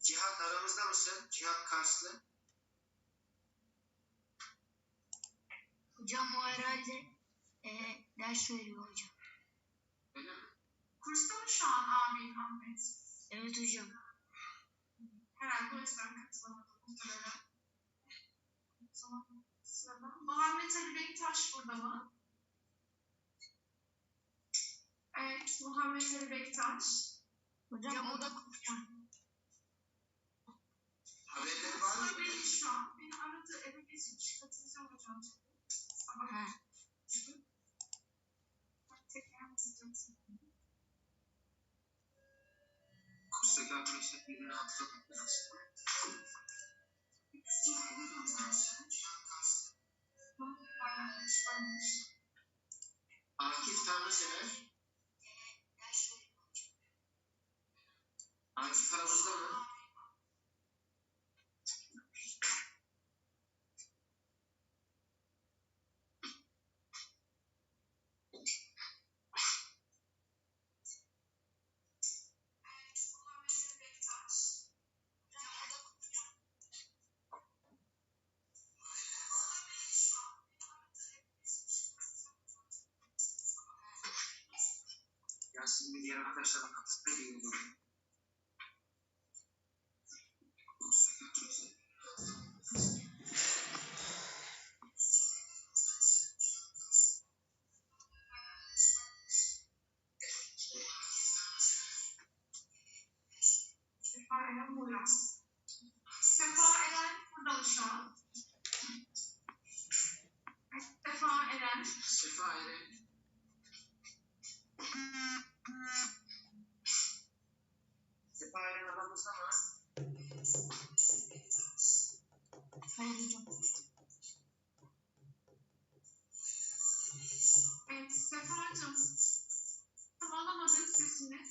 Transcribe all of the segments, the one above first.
Cihat aramızda mısın? Cihat Karslı. Hocam o herhalde e, ders veriyor hocam. Öyle mi? Kursta mı şu an Amin Ahmet? Evet hocam. Herhalde o yüzden katılamadım muhtemelen. Sırada Muhammed Ali Bektaş burada mı? Evet, Muhammed Ali Bektaş. Hocam o da Haberleri var mı? Değil şu an. Beni aradı, eve geçmiş. Katılacağım hocam. Sabah. Ha. Tekrar hatırlatacağım. Kurstaki arkadaşlar birbirini hatırlamak lazım. Bir diğer arkadaşlarla değil mi? Sefa Eren burada. Sefa Eren burada mı şu an? Sefa Eren. Sefa Eren. Eren aramızda mı? Hayır hocam. Evet, Sefa'cığım. Tam alamadık sesini.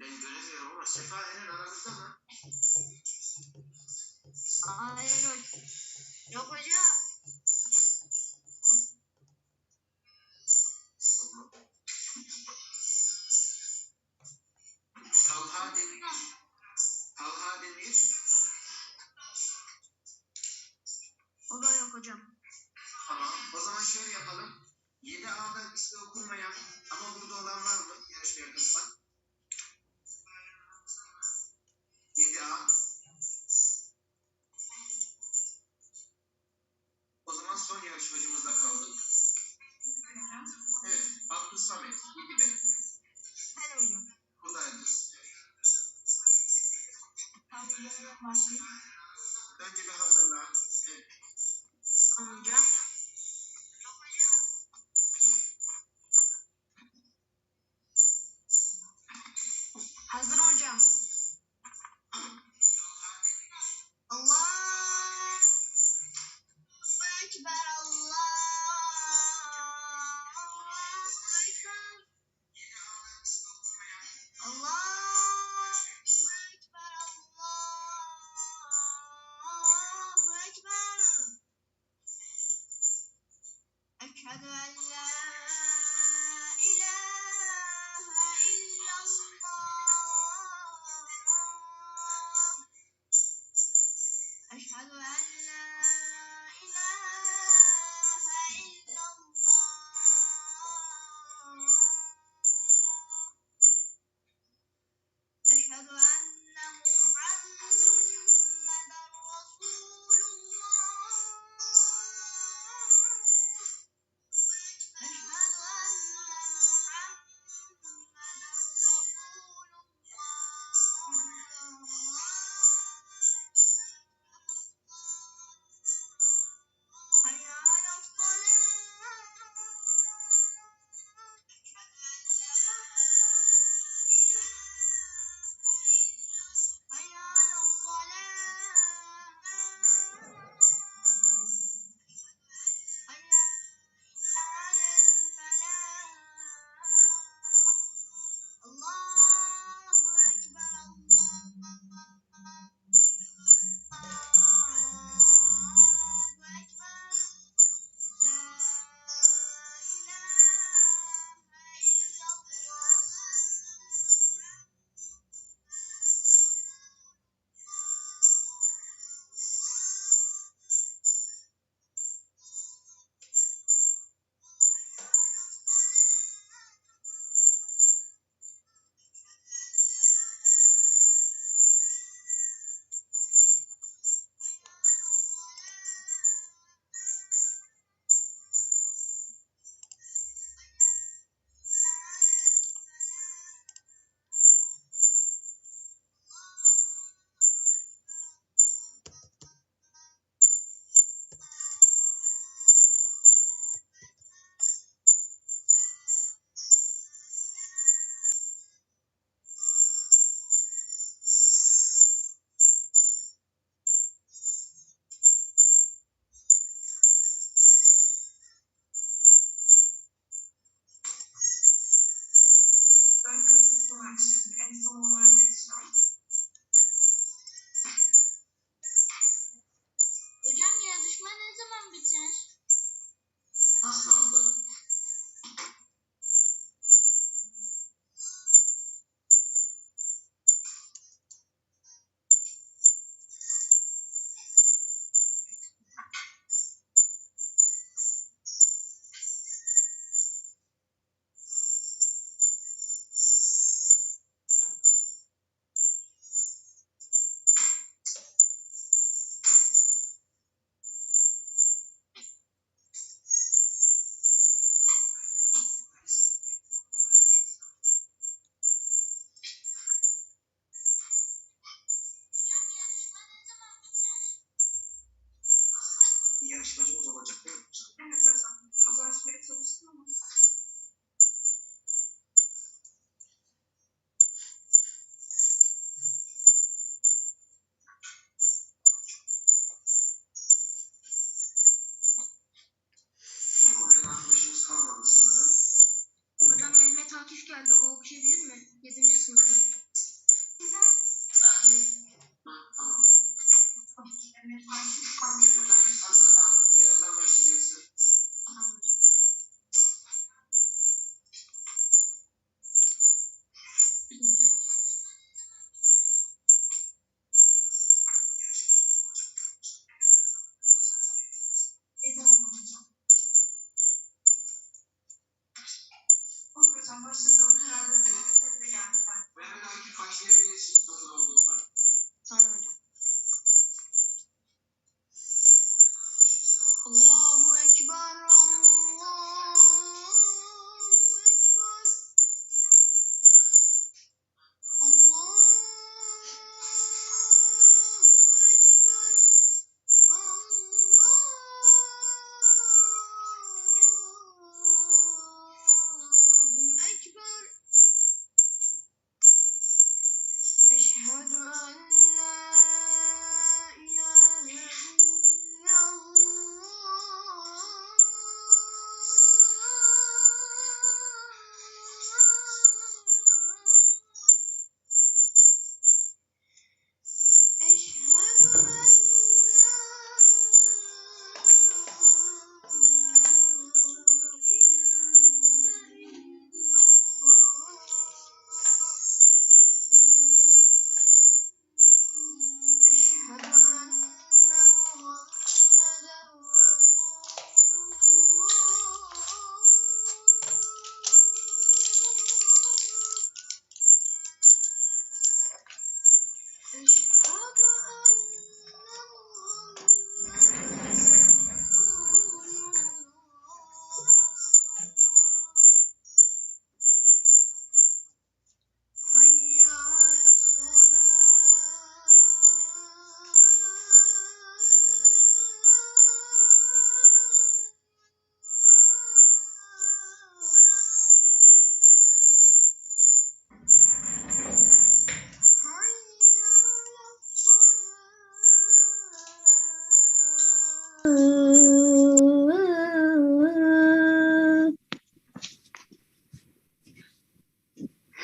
Ben göremiyorum ama Sefa Eren aramızda mı? Hayır. Yok hocam.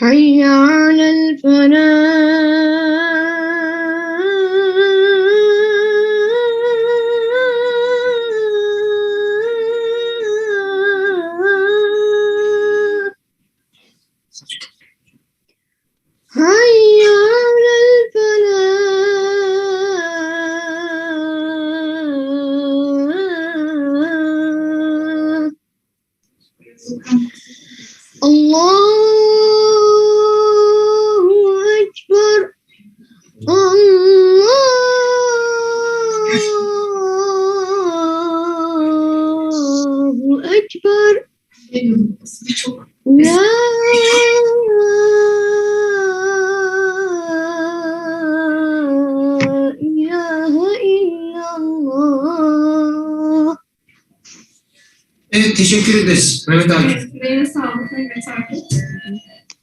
حي على الفلاح حي على الفلاح الله teşekkür ederiz Mehmet. Evet, Yüreğine sağlık Mehmet abi.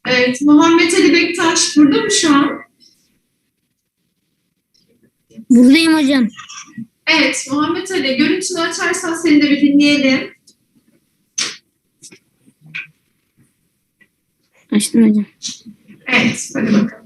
Evet, Muhammed Ali Bektaş burada mı şu an? Buradayım hocam. Evet, Muhammed Ali görüntünü açarsan seni de bir dinleyelim. Açtım hocam. Evet, hadi bakalım.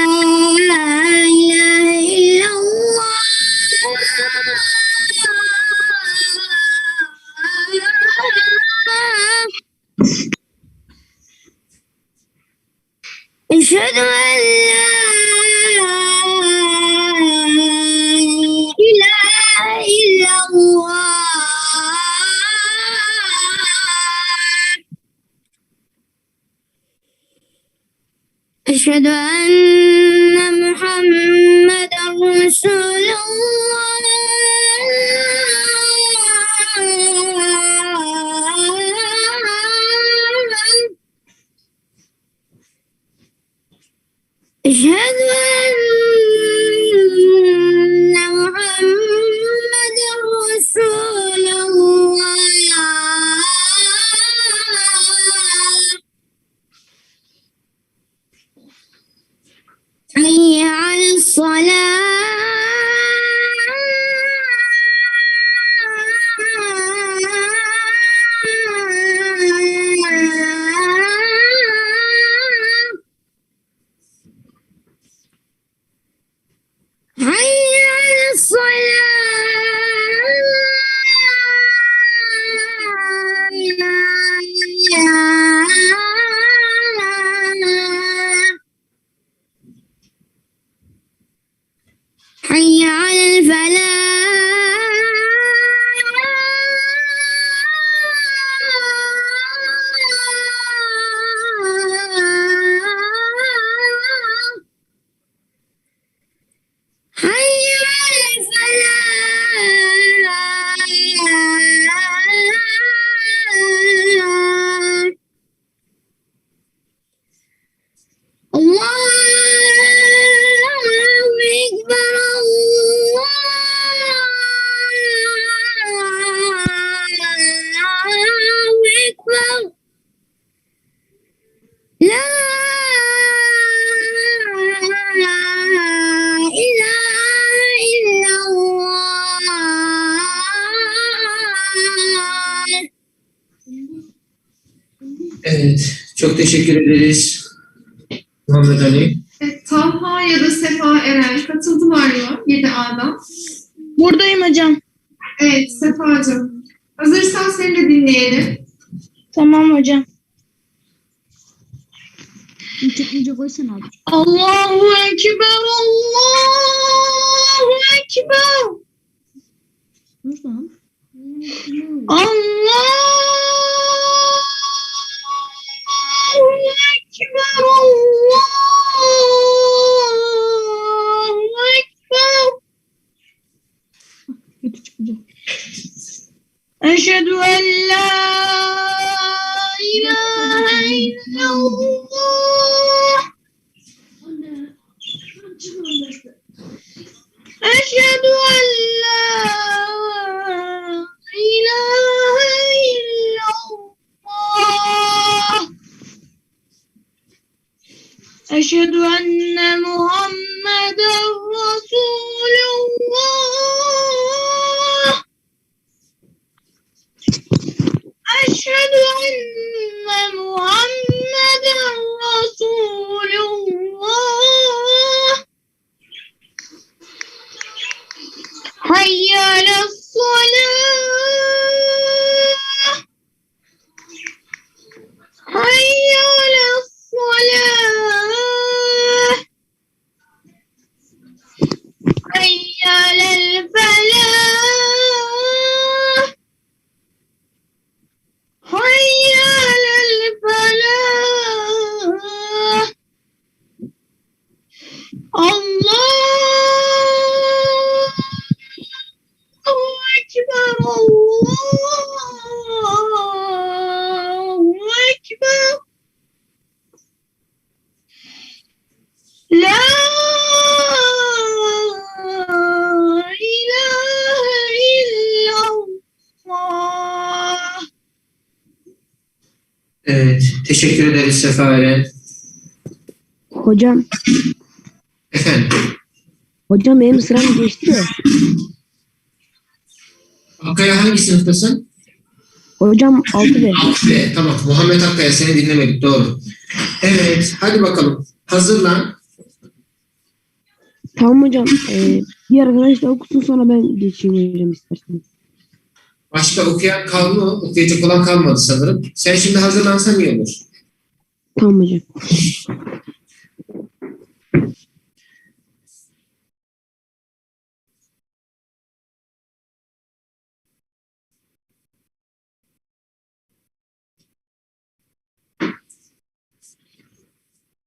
Evet. Çok teşekkür ederiz. Muhammed Ali. Evet, Talha ya da Sefa Eren katıldılar mı 7A'dan? Buradayım hocam. Evet Sefa'cığım. Hazırsan seni de dinleyelim. Tamam hocam. Çekmece koysana abi. Allahu Ekber, Allahu Ekber. Dur lan. Allahu Kötü çıkacak. Eşhedü en la ilahe illallah. Ekber, Allahu Ekber. La ilahe illallah. Evet. Teşekkür ederiz Sefa Eren. Hocam, Efendim. hocam benim sıram geçti de. Hakkaya hangi sınıftasın? Hocam 6 B. 6B. Tamam. Muhammed Hakkaya seni dinlemedik. Doğru. Evet. Hadi bakalım. Hazırlan. Tamam hocam. Ee, bir arkadaş da okusun sonra ben geçeyim hocam isterseniz. Başka okuyan kaldı mı? Okuyacak olan kalmadı sanırım. Sen şimdi hazırlansan iyi olur. Tamam hocam.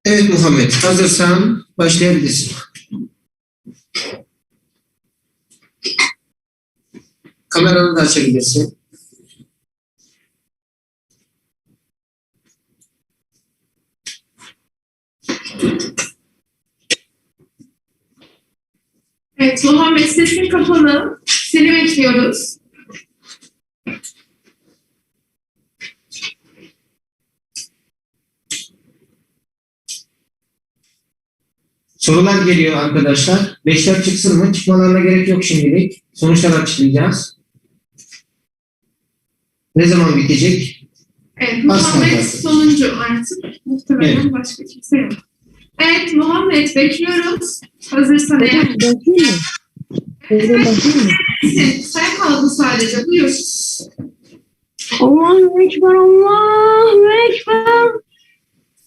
Evet Muhammed. Hazırsan başlayabilirsin. Kameranı da açabilirsin. Evet Muhammed sesin kapalı. Seni bekliyoruz. Sorular geliyor arkadaşlar. Beşler çıksın mı? Çıkmalarına gerek yok şimdilik. Sonuçlar açıklayacağız. Ne zaman bitecek? Evet Muhammed sonuncu artık. Muhtemelen Evet. başka kimse yok. Evet Muhammed bekliyoruz. Hazırsan eğer. Başlayayım mı? Hocam başlayayım mı? Sen, sen kaldın sadece. Buyur. Allahu Ekber, Allahu Ekber.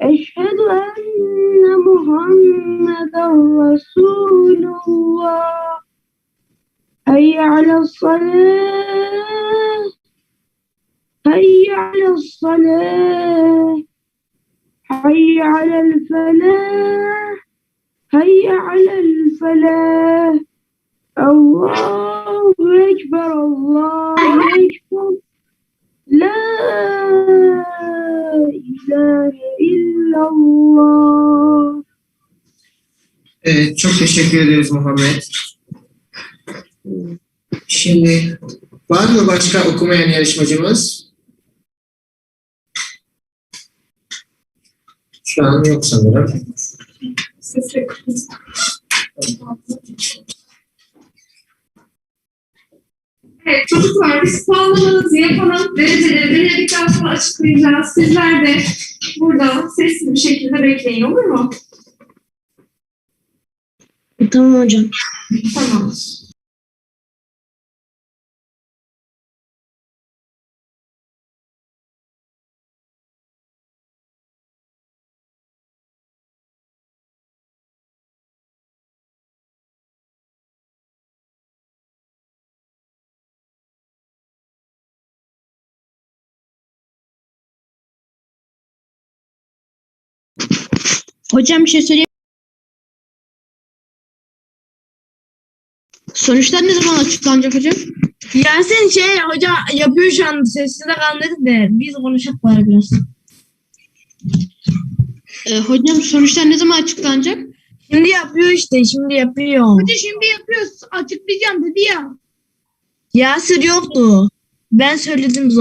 Eşhedü enne Muhammeden Resulullah. Hayy alassalah. Hayy alassalah. Hayy alel felah. Hayy alel felah. Allahu Ekber, Allahu Ekber. La ilahe illallah. Evet, çok teşekkür ederiz Muhammed. Şimdi var mı başka okumayan yarışmacımız? Şu an yok sanırım. Evet çocuklar biz puanlamanızı yapalım. Dereceleri belirledikten sonra açıklayacağız. Sizler de burada sessiz bir şekilde bekleyin olur mu? Tamam hocam. Tamam. Hocam bir şey söyleyeyim. Sonuçlar ne zaman açıklanacak hocam? Yasin şey hoca yapıyor şu an sessiz de kalmadı de biz konuşalım bari biraz. Ee, hocam sonuçlar ne zaman açıklanacak? Şimdi yapıyor işte şimdi yapıyor. Hoca şimdi yapıyoruz. Açıklayacağım dedi ya. Yasir yoktu. Ben söyledim